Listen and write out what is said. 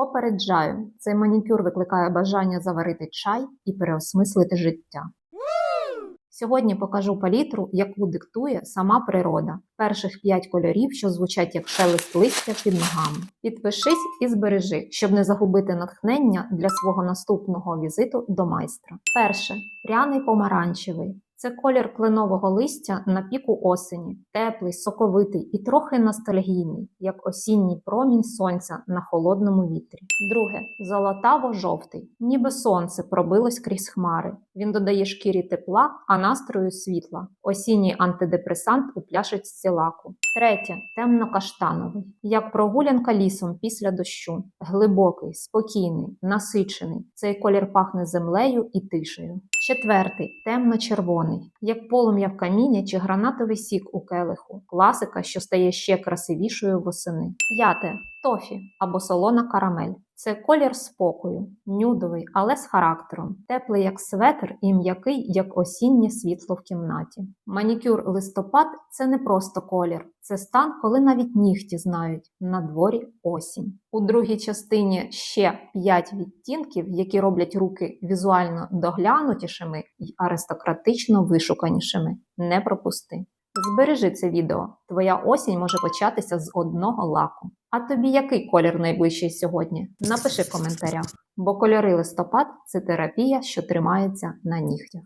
Попереджаю, цей манікюр викликає бажання заварити чай і переосмислити життя. Сьогодні покажу палітру, яку диктує сама природа. Перших п'ять кольорів, що звучать як шелест листя під ногами. Підпишись і збережи, щоб не загубити натхнення для свого наступного візиту до майстра. Перше пряний помаранчевий. Це колір кленового листя на піку осені, теплий, соковитий і трохи ностальгійний, як осінній промінь сонця на холодному вітрі. Друге золотаво-жовтий, ніби сонце пробилось крізь хмари. Він додає шкірі тепла, а настрою світла. Осінній антидепресант у пляшечці лаку. Третє темно-каштановий, як прогулянка лісом після дощу. Глибокий, спокійний, насичений. Цей колір пахне землею і тишею. Четвертий темно-червоний, як полум'я в каміні чи гранатовий сік у келиху. Класика, що стає ще красивішою восени. П'яте тофі або солона карамель. Це колір спокою, нюдовий, але з характером, теплий як светр і м'який, як осіннє світло в кімнаті. Манікюр листопад це не просто колір, це стан, коли навіть нігті знають на дворі осінь. У другій частині ще 5 відтінків, які роблять руки візуально доглянутішими і аристократично вишуканішими. Не пропусти. Збережи це відео. Твоя осінь може початися з одного лаку. А тобі який колір найближчий сьогодні? Напиши в коментарях, бо кольори листопад це терапія, що тримається на нігтях.